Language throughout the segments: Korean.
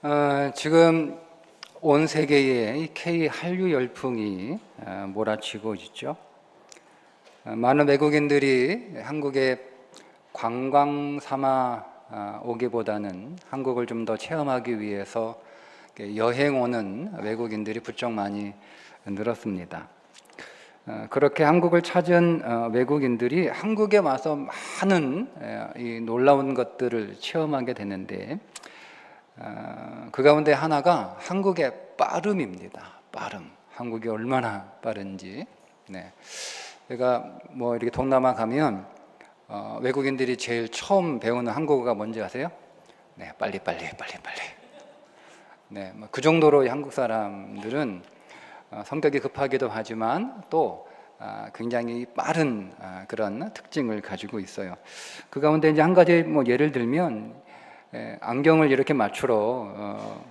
어, 지금 온 세계에 이 K 한류 열풍이 어, 몰아치고 있죠. 어, 많은 외국인들이 한국에 관광 삼아 어, 오기보다는 한국을 좀 더 체험하기 위해서 여행 오는 외국인들이 부쩍 많이 늘었습니다. 어, 그렇게 한국을 찾은 어, 외국인들이 한국에 와서 많은 놀라운 것들을 체험하게 되는데 어, 그 가운데 하나가 한국의 빠름입니다. 빠름. 한국이 얼마나 빠른지. 네. 제가 뭐 이렇게 동남아 가면 어, 외국인들이 제일 처음 배우는 한국어가 뭔지 아세요? 네, 빨리 빨리 빨리 빨리. 네, 뭐 그 정도로 한국 사람들은 어, 성격이 급하기도 하지만 또 아, 굉장히 빠른 아, 그런 특징을 가지고 있어요. 그 가운데 이제 한 가지 뭐 예를 들면 에, 안경을 이렇게 맞추러 어,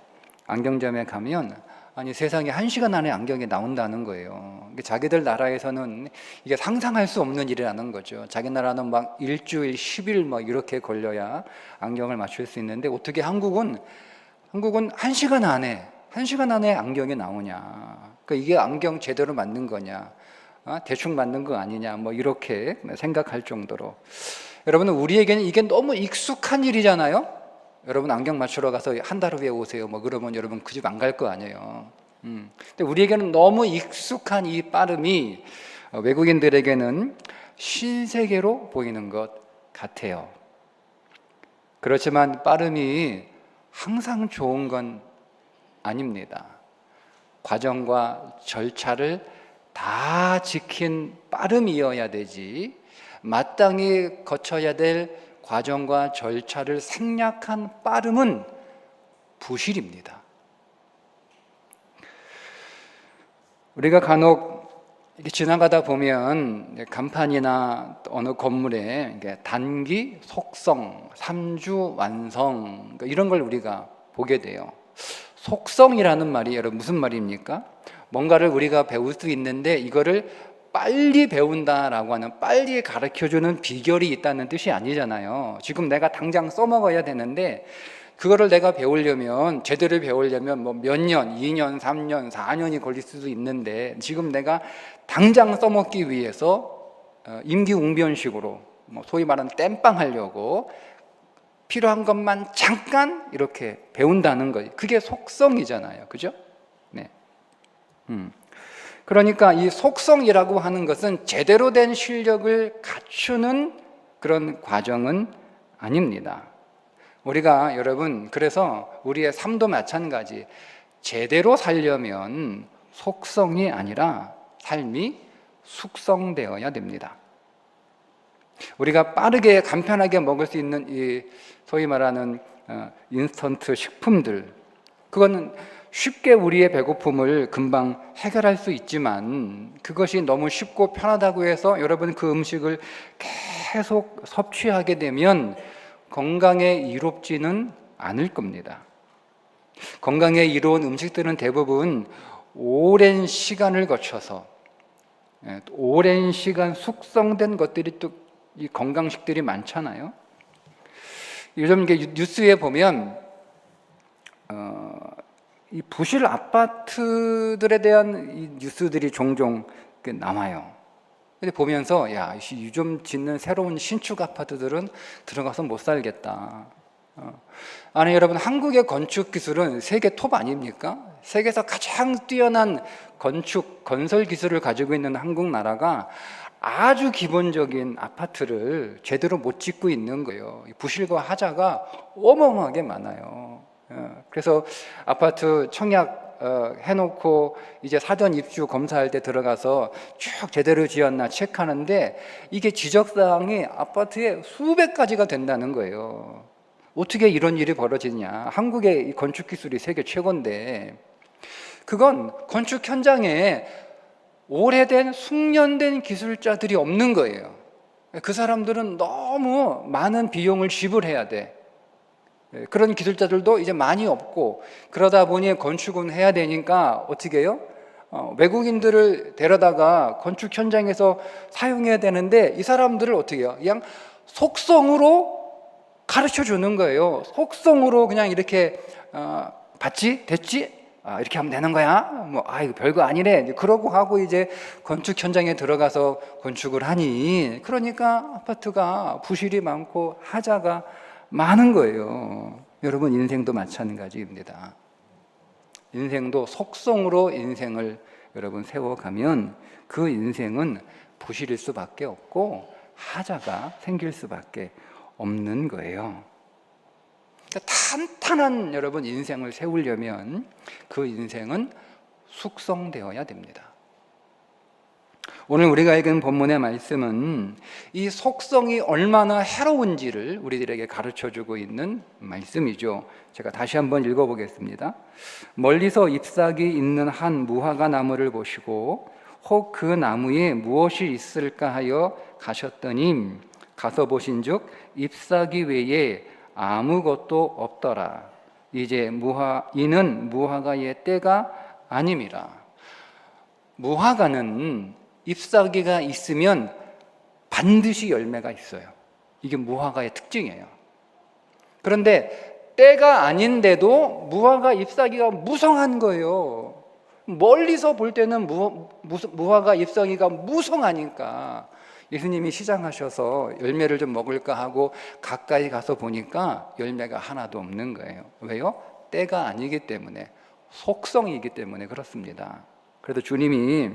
안경점에 가면 아니 세상에 한 시간 안에 안경이 나온다는 거예요. 자기들 나라에서는 이게 상상할 수 없는 일이라는 거죠. 자기 나라는 막 일주일, 10일 막 이렇게 걸려야 안경을 맞출 수 있는데 어떻게 한국은 한국은 한 시간 안에 한 시간 안에 안경이 나오냐? 그러니까 이게 안경 제대로 맞는 거냐? 어? 대충 맞는 거 아니냐? 뭐 이렇게 생각할 정도로 여러분 우리에게는 이게 너무 익숙한 일이잖아요. 여러분 안경 맞추러 가서 한 달 후에 오세요. 뭐 그러면 여러분 그 집 안 갈 거 아니에요. 음. 근데 우리에게는 너무 익숙한 이 빠름이 어, 외국인들에게는 신세계로 보이는 것 같아요. 그렇지만 빠름이 항상 좋은 건 아닙니다. 과정과 절차를 다 지킨 빠름이어야 되지 마땅히 거쳐야 될 과정과 절차를 생략한 빠름은 부실입니다. 우리가 간혹 지나가다 보면 간판이나 어느 건물에 단기, 속성, 삼주, 완성 그러니까 이런 걸 우리가 보게 돼요. 속성이라는 말이 여러분 무슨 말입니까? 뭔가를 우리가 배울 수 있는데 이거를 빨리 배운다라고 하는 빨리 가르쳐 주는 비결이 있다는 뜻이 아니잖아요. 지금 내가 당장 써먹어야 되는데 그거를 내가 배우려면 제대로 배우려면 뭐 몇 년, 2년, 3년, 4년이 걸릴 수도 있는데 지금 내가 당장 써먹기 위해서 어, 임기응변식으로 뭐 소위 말하는 땜빵 하려고 필요한 것만 잠깐 이렇게 배운다는 거예요. 그게 속성이잖아요. 그죠? 네. 음. 그러니까 이 속성이라고 하는 것은 제대로 된 실력을 갖추는 그런 과정은 아닙니다. 우리가 여러분 그래서 우리의 삶도 마찬가지 제대로 살려면 속성이 아니라 삶이 숙성되어야 됩니다. 우리가 빠르게 간편하게 먹을 수 있는 이 소위 말하는 어, 인스턴트 식품들 그거는 쉽게 우리의 배고픔을 금방 해결할 수 있지만 그것이 너무 쉽고 편하다고 해서 여러분 그 음식을 계속 섭취하게 되면 건강에 이롭지는 않을 겁니다. 건강에 이로운 음식들은 대부분 오랜 시간을 거쳐서 예, 오랜 시간 숙성된 것들이 또 이 건강식들이 많잖아요. 요즘 이게 뉴스에 보면 어, 이 부실 아파트들에 대한 이 뉴스들이 종종 나와요. 근데 보면서 야, 이 요즘 짓는 새로운 신축 아파트들은 들어가서 못 살겠다. 어. 아니 여러분 한국의 건축 기술은 세계 톱 아닙니까? 세계에서 가장 뛰어난 건축 건설 기술을 가지고 있는 한국 나라가 아주 기본적인 아파트를 제대로 못 짓고 있는 거예요. 부실과 하자가 어마어마하게 많아요. 어, 그래서 아파트 청약 어, 해놓고 이제 사전 입주 검사할 때 들어가서 쭉 제대로 지었나 체크하는데 이게 지적사항이 아파트에 수백 가지가 된다는 거예요. 어떻게 이런 일이 벌어지냐? 한국의 건축 기술이 세계 최고인데 그건 건축 현장에 오래된 숙련된 기술자들이 없는 거예요. 그 사람들은 너무 많은 비용을 지불해야 돼. 예, 그런 기술자들도 이제 많이 없고 그러다 보니 건축은 해야 되니까 어떻게 해요? 어, 외국인들을 데려다가 건축 현장에서 사용해야 되는데 이 사람들을 어떻게 해요? 그냥 속성으로 가르쳐 주는 거예요. 속성으로 그냥 이렇게 어, 봤지? 됐지? 아, 이렇게 하면 되는 거야? 뭐, 아, 이거 별거. 이제 그러고 하고 이제 건축 현장에 들어가서 건축을 하니, 그러니까 아파트가 부실이 많고 하자가 많은 거예요. 여러분, 인생도 마찬가지입니다. 인생도 속성으로 인생을 여러분 세워가면 그 인생은 부실일 수밖에 없고 하자가 생길 수밖에 없는 거예요. 그러니까 탄탄한 여러분 인생을 세우려면 그 인생은 숙성되어야 됩니다. 오늘 우리가 읽은 본문의 말씀은 이 속성이 얼마나 해로운지를 우리들에게 가르쳐 주고 있는 말씀이죠. 제가 다시 한번 읽어 보겠습니다. 멀리서 잎사귀 있는 한 무화과 나무를 보시고 혹 그 나무에 무엇이 있을까 하여 가셨더니 가서 보신즉 잎사귀 외에 아무것도 없더라. 이제 무화 이는 무화과의 때가 아님이라. 무화과는 잎사귀가 있으면 반드시 열매가 있어요. 이게 무화과의 특징이에요. 그런데 때가 아닌데도 무화과 잎사귀가 무성한 거예요. 멀리서 볼 때는 무, 무 화과 잎사귀가 무성하니까 예수님이 시장하셔서 열매를 좀 먹을까 하고 가까이 가서 보니까 열매가 하나도 없는 거예요. 왜요? 때가 아니기 때문에 속성이기 때문에 그렇습니다. 그래도 주님이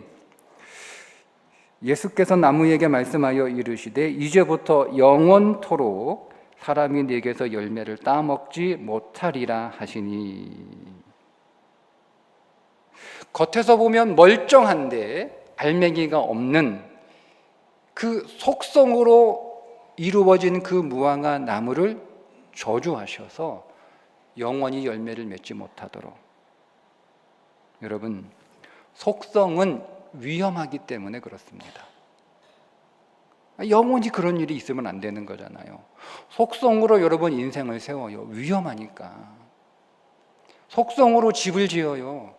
예수께서 나무에게 말씀하여 이르시되 이제부터 영원토록 사람이 내게서 열매를 따먹지 못하리라 하시니. 겉에서 보면 멀쩡한데 알맹이가 없는 그 속성으로 이루어진 그 무화과 나무를 저주하셔서 영원히 열매를 맺지 못하도록. 여러분 속성은 위험하기 때문에 그렇습니다. 영원히 그런 일이 있으면 안 되는 거잖아요. 속성으로 여러분 인생을 세워요. 위험하니까. 속성으로 집을 지어요.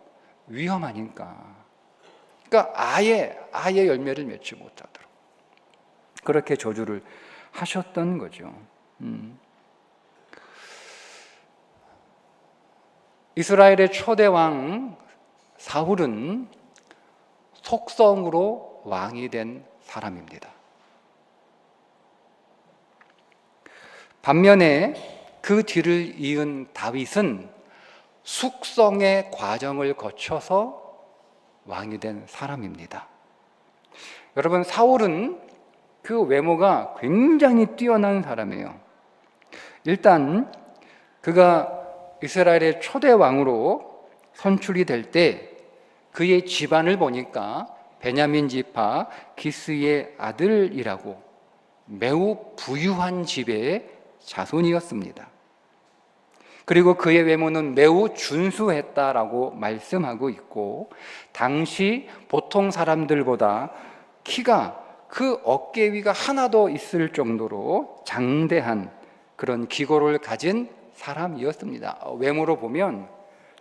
위험하니까. 그러니까 아예 아예 열매를 맺지 못하도록 그렇게 저주를 하셨던 거죠. 음. 이스라엘의 초대 왕 사울은 속성으로 왕이 된 사람입니다. 반면에 그 뒤를 이은 다윗은 숙성의 과정을 거쳐서 왕이 된 사람입니다. 여러분, 사울은 그 외모가 굉장히 뛰어난 사람이에요. 일단, 그가 이스라엘의 초대 왕으로 선출이 될 때 그의 집안을 보니까 베냐민 지파 기스의 아들이라고 매우 부유한 집의 자손이었습니다. 그리고 그의 외모는 매우 준수했다라고 말씀하고 있고, 당시 보통 사람들보다 키가 그 어깨 위가 하나도 있을 정도로 장대한 그런 기고를 가진 사람이었습니다. 외모로 보면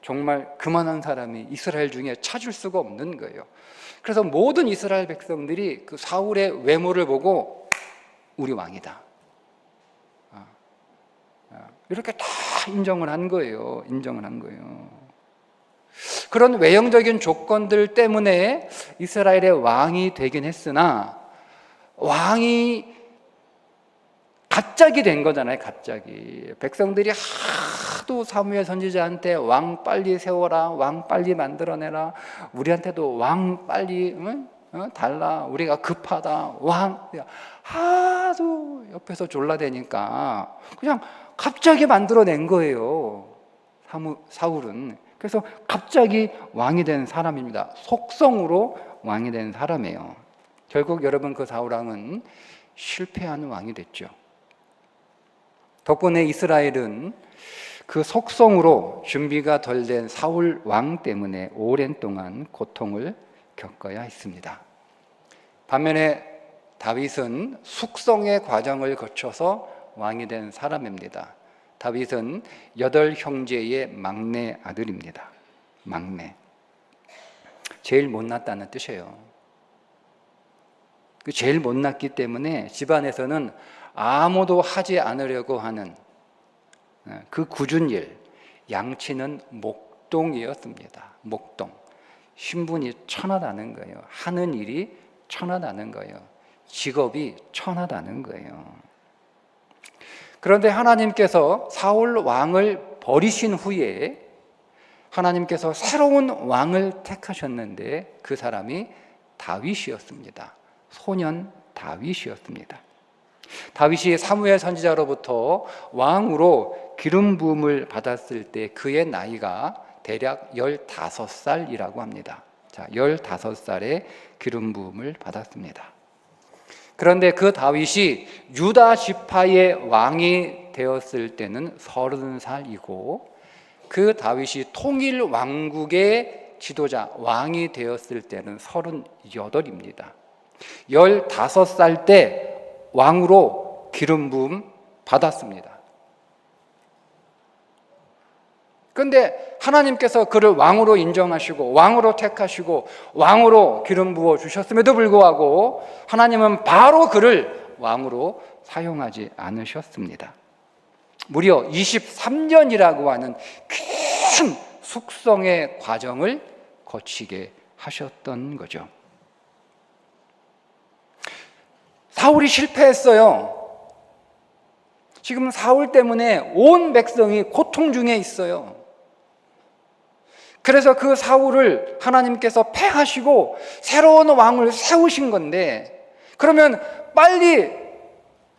정말 그만한 사람이 이스라엘 중에 찾을 수가 없는 거예요. 그래서 모든 이스라엘 백성들이 그 사울의 외모를 보고 우리 왕이다. 아, 아, 이렇게 다 인정을 한 거예요. 인정을 한 거예요. 그런 외형적인 조건들 때문에 이스라엘의 왕이 되긴 했으나 왕이 갑자기 된 거잖아요. 갑자기 백성들이 하도 사무엘 선지자한테 왕 빨리 세워라, 왕 빨리 만들어내라, 우리한테도 왕 빨리 응? 어? 달라, 우리가 급하다, 왕 하도 옆에서 졸라대니까 그냥 갑자기 만들어낸 거예요. 사무, 사울은 그래서 갑자기 왕이 된 사람입니다. 속성으로 왕이 된 사람이에요. 결국 여러분 그 사울왕은 실패한 왕이 됐죠. 덕분에 이스라엘은 그 속성으로 준비가 덜 된 사울 왕 때문에 오랜 동안 고통을 겪어야 했습니다. 반면에 다윗은 숙성의 과정을 거쳐서 왕이 된 사람입니다. 다윗은 여덟 형제의 막내 아들입니다. 막내. 제일 못났다는 뜻이에요. 그 제일 못났기 때문에 집안에서는 아무도 하지 않으려고 하는 그 굳은 일, 양치는 목동이었습니다. 목동. 신분이 천하다는 거예요. 하는 일이 천하다는 거예요. 직업이 천하다는 거예요. 그런데 하나님께서 사울 왕을 버리신 후에 하나님께서 새로운 왕을 택하셨는데 그 사람이 다윗이었습니다. 소년 다윗이었습니다. 다윗이 사무엘 선지자로부터 왕으로 기름 부음을 받았을 때 그의 나이가 대략 15살이라고 합니다. 자, 15살에 기름 부음을 받았습니다. 그런데 그 다윗이 유다 지파의 왕이 되었을 때는 30살이고 그 다윗이 통일 왕국의 지도자 왕이 되었을 때는 38입니다. 15살 때 왕으로 기름 부음 받았습니다. 근데 하나님께서 그를 왕으로 인정하시고 왕으로 택하시고 왕으로 기름 부어 주셨음에도 불구하고 하나님은 바로 그를 왕으로 사용하지 않으셨습니다. 무려 23년이라고 하는 큰 숙성의 과정을 거치게 하셨던 거죠. 사울이 실패했어요. 지금 사울 때문에 온 백성이 고통 중에 있어요. 그래서 그 사울을 하나님께서 패하시고 새로운 왕을 세우신 건데 그러면 빨리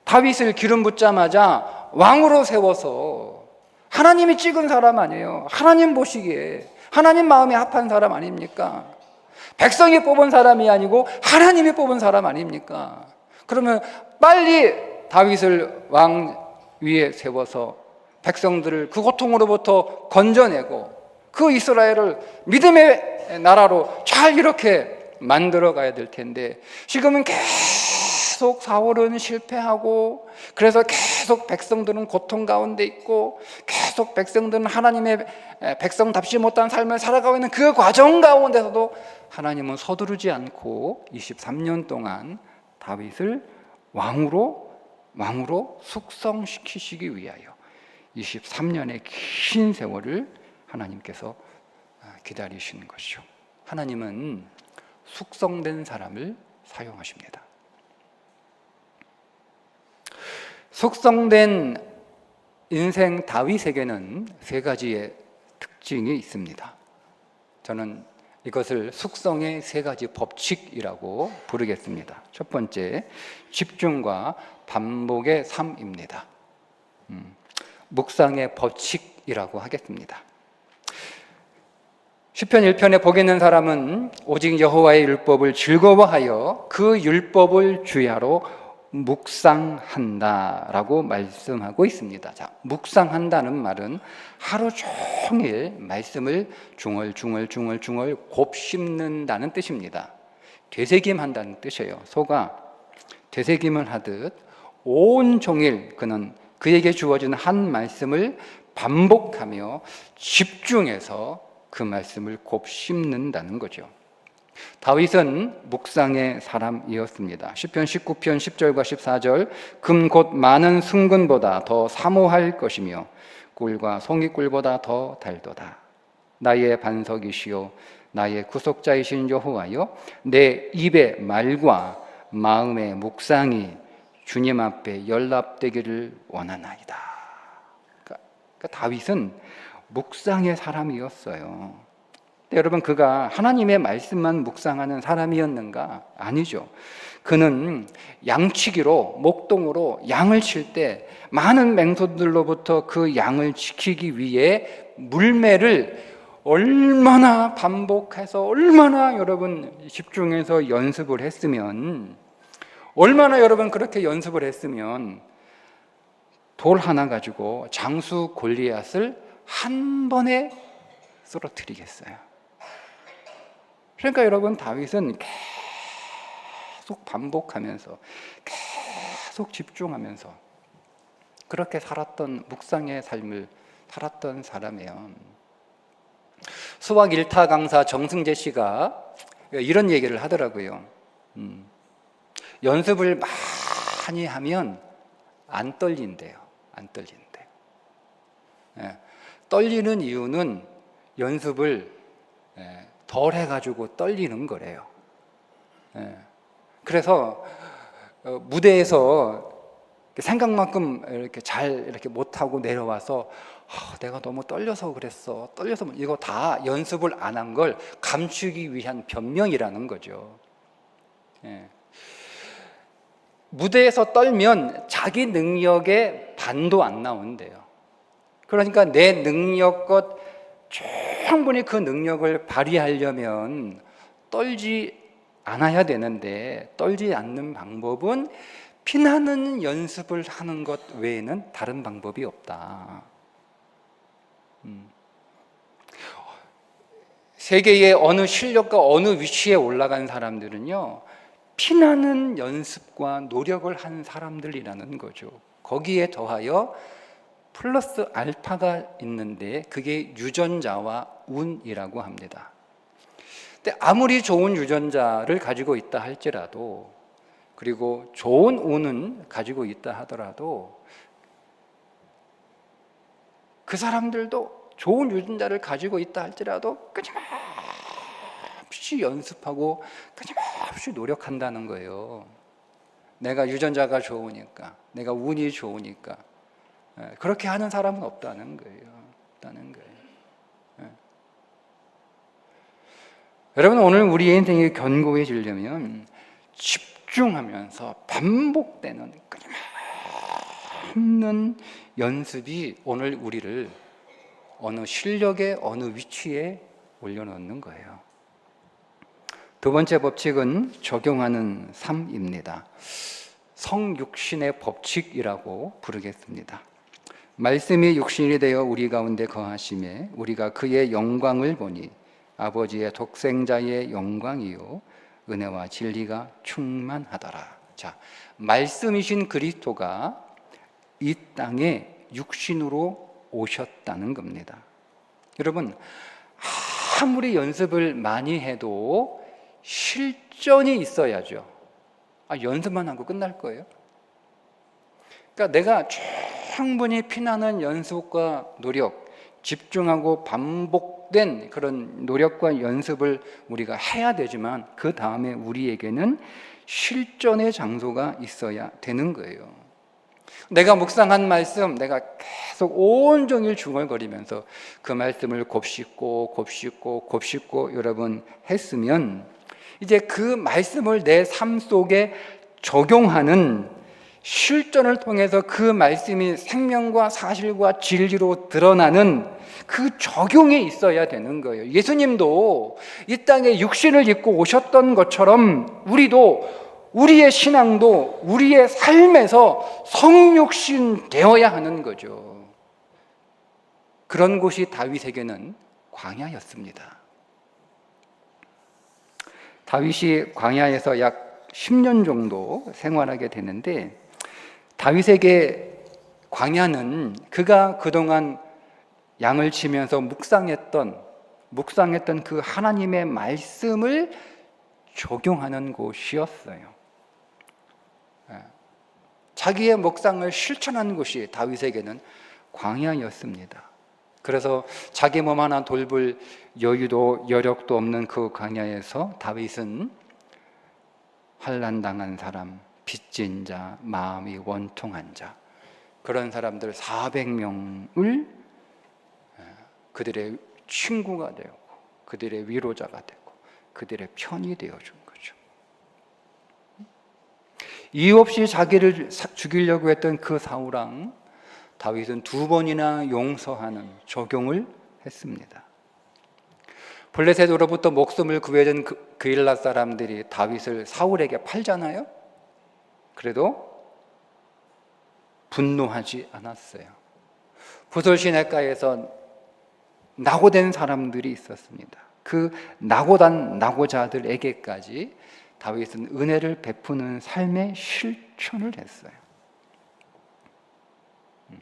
다윗을 기름 붓자마자 왕으로 세워서 하나님이 찍은 사람 아니에요. 하나님 보시기에 하나님 마음에 합한 사람 아닙니까? 백성이 뽑은 사람이 아니고 하나님이 뽑은 사람 아닙니까? 그러면 빨리 다윗을 왕 위에 세워서 백성들을 그 고통으로부터 건져내고 그 이스라엘을 믿음의 나라로 잘 이렇게 만들어 가야 될 텐데 지금은 계속 사울은 실패하고 그래서 계속 백성들은 고통 가운데 있고 계속 백성들은 하나님의 백성답지 못한 삶을 살아가고 있는 그 과정 가운데서도 하나님은 서두르지 않고 23년 동안 다윗을 왕으로 왕으로 숙성시키시기 위하여 23년의 긴 세월을 하나님께서 기다리시는 것이죠. 하나님은 숙성된 사람을 사용하십니다. 숙성된 인생 다윗에게는 세 가지의 특징이 있습니다. 저는 이것을 숙성의 세 가지 법칙이라고 부르겠습니다. 첫 번째, 집중과 반복의 삶입니다. 음, 묵상의 법칙이라고 하겠습니다. 시편 1편에 복 있는 사람은 오직 여호와의 율법을 즐거워하여 그 율법을 주야로 묵상한다라고 말씀하고 있습니다. 자, 묵상한다는 말은 하루 종일 말씀을 중얼중얼 중얼중얼 곱씹는다는 뜻입니다. 되새김한다는 뜻이에요. 소가 되새김을 하듯 온 종일 그는 그에게 주어진 한 말씀을 반복하며 집중해서 그 말씀을 곱씹는다는 거죠. 다윗은 묵상의 사람이었습니다. 시편 19편 10절과 14절 금 곧 많은 승근보다 더 사모할 것이며 꿀과 송이꿀보다 더 달도다. 나의 반석이시요 나의 구속자이신 여호와여 내 입의 말과 마음의 묵상이 주님 앞에 연락되기를 원하나이다. 그러니까, 그러니까 다윗은 묵상의 사람이었어요. 여러분 그가 하나님의 말씀만 묵상하는 사람이었는가? 아니죠. 그는 양치기로 목동으로 양을 칠 때 많은 맹소들로부터 그 양을 지키기 위해 물매를 얼마나 반복해서 얼마나 여러분 집중해서 연습을 했으면 얼마나 여러분 그렇게 연습을 했으면 돌 하나 가지고 장수 골리앗을 한 번에 쓰러뜨리겠어요. 그러니까 여러분 다윗은 계속 반복하면서 계속 집중하면서 그렇게 살았던 묵상의 삶을 살았던 사람이에요. 수학 일타 강사 정승재 씨가 이런 얘기를 하더라고요. 음, 연습을 많이 하면 안 떨린대요. 안 떨린대. 예, 떨리는 이유는 연습을 예, 덜 해가지고 떨리는 거래요. 예. 그래서 어, 무대에서 생각만큼 이렇게 잘 이렇게 못하고 내려와서 아, 내가 너무 떨려서 그랬어. 떨려서 이거 다 연습을 안 한 걸 감추기 위한 변명이라는 거죠. 예. 무대에서 떨면 자기 능력의 반도 안 나온대요. 그러니까 내 능력껏 충분히 그 능력을 발휘하려면 떨지 않아야 되는데 떨지 않는 방법은 피나는 연습을 하는 것 외에는 다른 방법이 없다. 음. 세계의 어느 실력과 어느 위치에 올라간 사람들은요, 피나는 연습과 노력을 한 사람들이라는 거죠. 거기에 더하여 플러스 알파가 있는데 그게 유전자와 운이라고 합니다. 근데 아무리 좋은 유전자를 가지고 있다 할지라도 그리고 좋은 운은 가지고 있다 하더라도 그 사람들도 좋은 유전자를 가지고 있다 할지라도 끊임없이 연습하고 끊임없이 노력한다는 거예요. 내가 유전자가 좋으니까, 내가 운이 좋으니까 예, 그렇게 하는 사람은 없다는 거예요. 없다는 거예요. 예. 여러분 오늘 우리 인생이 견고해지려면 집중하면서 반복되는 끊임없는 연습이 오늘 우리를 어느 실력의 어느 위치에 올려놓는 거예요. 두 번째 법칙은 적용하는 삶입니다. 성육신의 법칙이라고 부르겠습니다. 말씀이 육신이 되어 우리 가운데 거하심에 우리가 그의 영광을 보니 아버지의 독생자의 영광이요 은혜와 진리가 충만하더라. 자, 말씀이신 그리스도가 이 땅에 육신으로 오셨다는 겁니다. 여러분, 아무리 연습을 많이 해도 실전이 있어야죠. 아, 연습만 하고 끝날 거예요? 그러니까 내가 충분히 피나는 연습과 노력, 집중하고 반복된 그런 노력과 연습을 우리가 해야 되지만 그 다음에 우리에게는 실전의 장소가 있어야 되는 거예요. 내가 묵상한 말씀, 내가 계속 온종일 중얼거리면서 그 말씀을 곱씹고 곱씹고 곱씹고 여러분 했으면 이제 그 말씀을 내 삶 속에 적용하는 실전을 통해서 그 말씀이 생명과 사실과 진리로 드러나는 그 적용이 있어야 되는 거예요. 예수님도 이 땅에 육신을 입고 오셨던 것처럼 우리도 우리의 신앙도 우리의 삶에서 성육신 되어야 하는 거죠. 그런 곳이 다윗에게는 광야였습니다. 다윗이 광야에서 약 10년 정도 생활하게 되는데 다윗에게 광야는 그가 그동안 양을 치면서 묵상했던 묵상했던 그 하나님의 말씀을 적용하는 곳이었어요. 예. 자기의 묵상을 실천하는 곳이 다윗에게는 광야였습니다. 그래서 자기 몸 하나 돌볼 여유도 여력도 없는 그 광야에서 다윗은 환란 당한 사람, 빚진 자, 마음이 원통한 자 그런 사람들 400명을 그들의 친구가 되고 그들의 위로자가 되고 그들의 편이 되어 준 거죠. 이유 없이 자기를 죽이려고 했던 그 사우랑 다윗은 두 번이나 용서하는 적용을 했습니다. 블레셋으로부터 목숨을 구해준 그, 그일라 사람들이 다윗을 사울에게 팔잖아요. 그래도 분노하지 않았어요. 부설 시내가에서 낙오된 사람들이 있었습니다. 그 낙오단 낙오자들에게까지 다윗은 은혜를 베푸는 삶의 실천을 했어요. 음.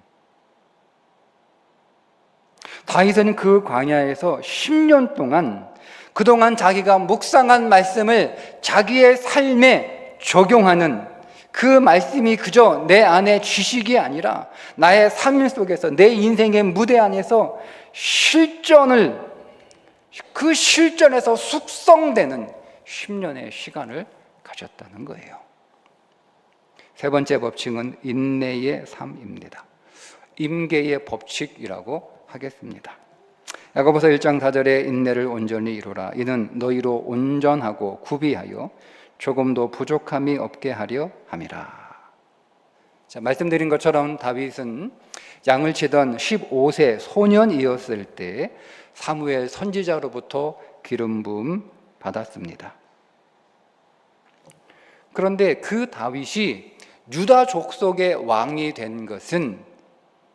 다윗은 그 광야에서 10년 동안 그동안 자기가 묵상한 말씀을 자기의 삶에 적용하는 그 말씀이 그저 내 안에 지식이 아니라 나의 삶 속에서 내 인생의 무대 안에서 실전을 그 실전에서 숙성되는 10년의 시간을 가졌다는 거예요. 세 번째 법칙은 인내의 삶입니다. 임계의 법칙이라고 하겠습니다. 야고보서 1장 4절에 인내를 온전히 이루라 이는 너희로 온전하고 구비하여 조금도 부족함이 없게 하려 함이라. 자, 말씀드린 것처럼 다윗은 양을 치던 15세 소년이었을 때 사무엘 선지자로부터 기름 부음 받았습니다. 그런데 그 다윗이 유다 족속의 왕이 된 것은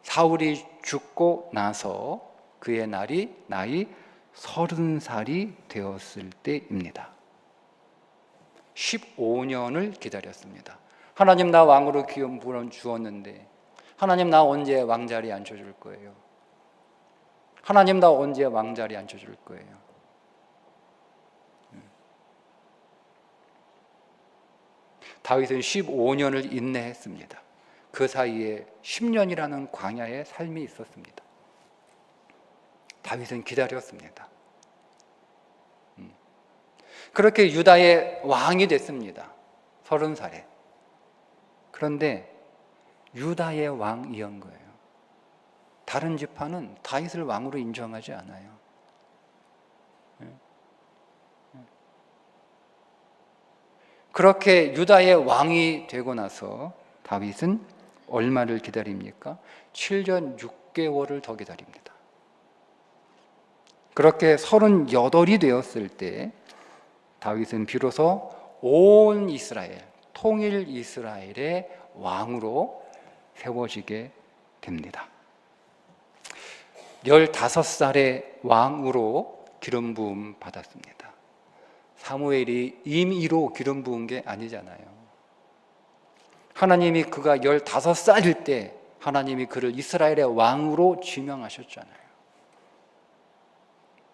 사울이 죽고 나서 그의 날이 나이 서른 살이 되었을 때입니다. 15년을 기다렸습니다. 하나님 나 왕으로 부어 주었는데 하나님 나 언제 왕자리 앉혀줄 거예요? 하나님 나 언제 왕자리 앉혀줄 거예요? 음. 다윗은 15년을 인내했습니다. 그 사이에 10년이라는 광야의 삶이 있었습니다. 다윗은 기다렸습니다. 음. 그렇게 유다의 왕이 됐습니다. 서른 살에. 그런데 유다의 왕이은 거예요. 다른 지파는 다윗을 왕으로 인정하지 않아요. 예. 예. 그렇게 유다의 왕이 되고 나서 다윗은 얼마를 기다립니까? 7년 6개월을 더 기다립니다. 그렇게 38이 되었을 때 다윗은 비로소 온 이스라엘, 통일 이스라엘의 왕으로 세워지게 됩니다. 15살의 왕으로 기름 부음 받았습니다. 사무엘이 임의로 기름 부은 게 아니잖아요. 하나님이 그가 15살일 때 하나님이 그를 이스라엘의 왕으로 지명하셨잖아요.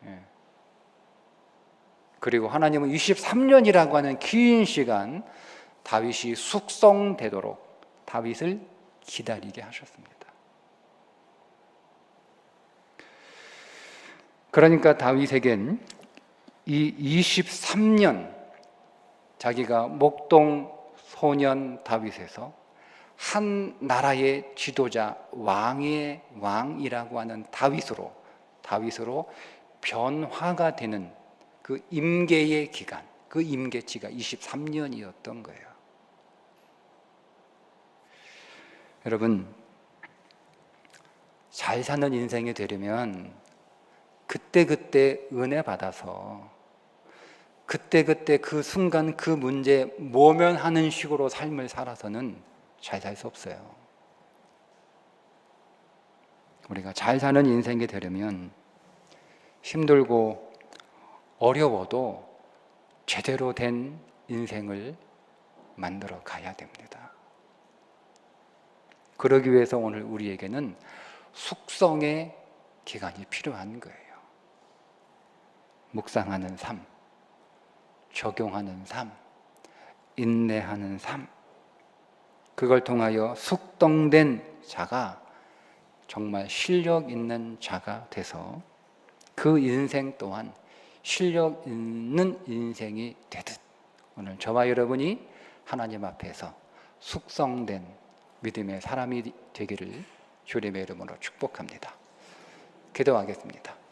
예. 그리고 하나님은 23년이라고 하는 긴 시간 다윗이 숙성되도록 다윗을 기다리게 하셨습니다. 그러니까 다윗에겐 이 23년 자기가 목동 소년 다윗에서 한 나라의 지도자 왕의 왕이라고 하는 다윗으로 다윗으로 변화가 되는 그 임계의 기간, 그 임계치가 23년이었던 거예요. 여러분, 잘 사는 인생이 되려면 그때그때 은혜 받아서 그때 그때 그 순간 그 문제 모면하는 식으로 삶을 살아서는 잘 살 수 없어요. 우리가 잘 사는 인생이 되려면 힘들고 어려워도 제대로 된 인생을 만들어 가야 됩니다. 그러기 위해서 오늘 우리에게는 숙성의 기간이 필요한 거예요. 묵상하는 삶, 적용하는 삶, 인내하는 삶. 그걸 통하여 숙성된 자가 정말 실력 있는 자가 돼서 그 인생 또한 실력 있는 인생이 되듯 오늘 저와 여러분이 하나님 앞에서 숙성된 믿음의 사람이 되기를 주님의 이름으로 축복합니다. 기도하겠습니다.